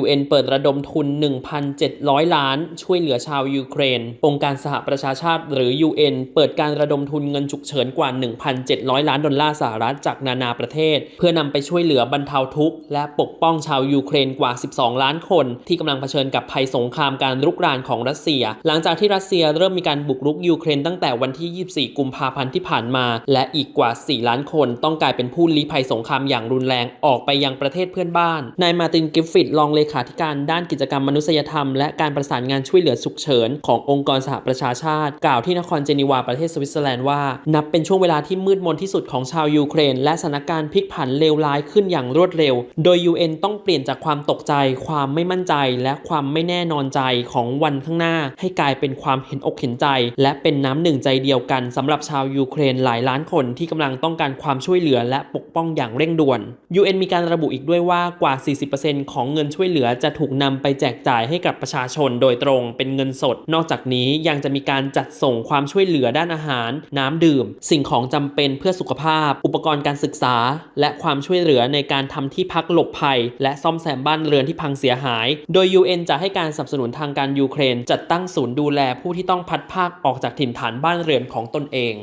UN เปิดระดมทุน 1,700 ล้าน ช่วยเหลือชาวยูเครน องค์การสหประชาชาติหรือ UN เปิดการระดมทุนเงินฉุกเฉินกว่า 1,700 ล้านดอลลาร์สหรัฐจากนานาประเทศ เพื่อนำไปช่วยเหลือบรรเทาทุกข์ และปกป้องชาวยูเครนกว่า 12 ล้านคน ที่กำลังเผชิญกับภัยสงครามการรุกรานของรัสเซีย หลังจากที่รัสเซียเริ่มมีการบุกรุกยูเครนตั้งแต่วันที่ 24 กุมภาพันธ์ที่ผ่านมา และอีกกว่า 4 ล้านคนต้องกลายเป็นผู้ลี้ภัยสงครามอย่างรุนแรงออกไปยังประเทศเพื่อนบ้านนายมาตินกิฟฟิตรองเลขาธิการด้านกิจกรรมมนุษยธรรม และการประสานงานช่วยเหลือฉุกเฉินขององค์กรสหประชาชาติ กล่าวที่นครเจนีวาประเทศสวิตเซอร์แลนด์ว่า นับเป็นช่วงเวลาที่มืดมนที่สุดของชาวยูเครน และสถานการณ์พลิกผันเลวร้ายขึ้นอย่างรวดเร็ว โดย UN ต้องเปลี่ยนจากความตกใจ ความไม่มั่นใจ และความไม่แน่นอนใจของวันข้างหน้า ให้กลายเป็นความเห็นอกเห็นใจ และเป็นน้ำหนึ่งใจเดียวกันสำหรับชาวยูเครนหลายล้านคนที่กำลังต้องการความช่วยเหลือและปกป้องอย่างเร่งด่วน UN มีการระบุอีกด้วยว่ากว่า 40%ของเงินช่วยยเหลือจะถูกนำไปแจกจ่ายให้กับประชาชนโดยตรงเป็นเงินสด นอกจากนี้ยังจะมีการจัดส่งความช่วยเหลือด้านอาหาร น้ำดื่ม สิ่งของจำเป็นเพื่อสุขภาพ อุปกรณ์การศึกษา และความช่วยเหลือในการทำที่พักหลบภัย และซ่อมแซมบ้านเรือนที่พังเสียหาย โดย UN จะให้การสนับสนุนทางการยูเครน จัดตั้งศูนย์ดูแลผู้ที่ต้องพัดภาคออกจากถิ่นฐานบ้านเรือนของตนเอง